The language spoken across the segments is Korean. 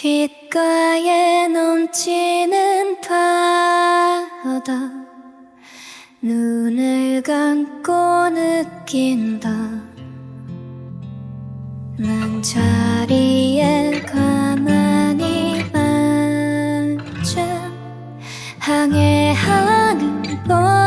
귓가에 넘치는 바다. 눈을 감고 느낀다. 난 자리에 가만히 앉아. 항해하는 법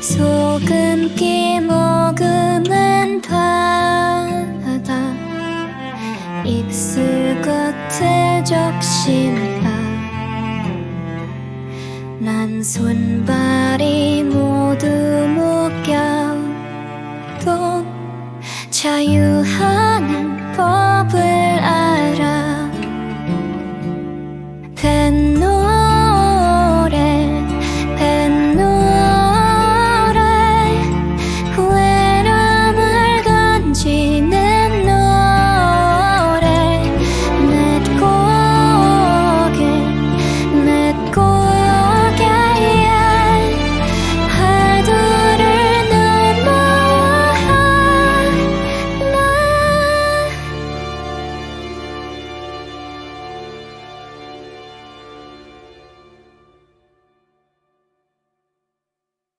소금기 머금은 바다. 입술 끝에 적신다 난 손발이 모두 묶여도 자유한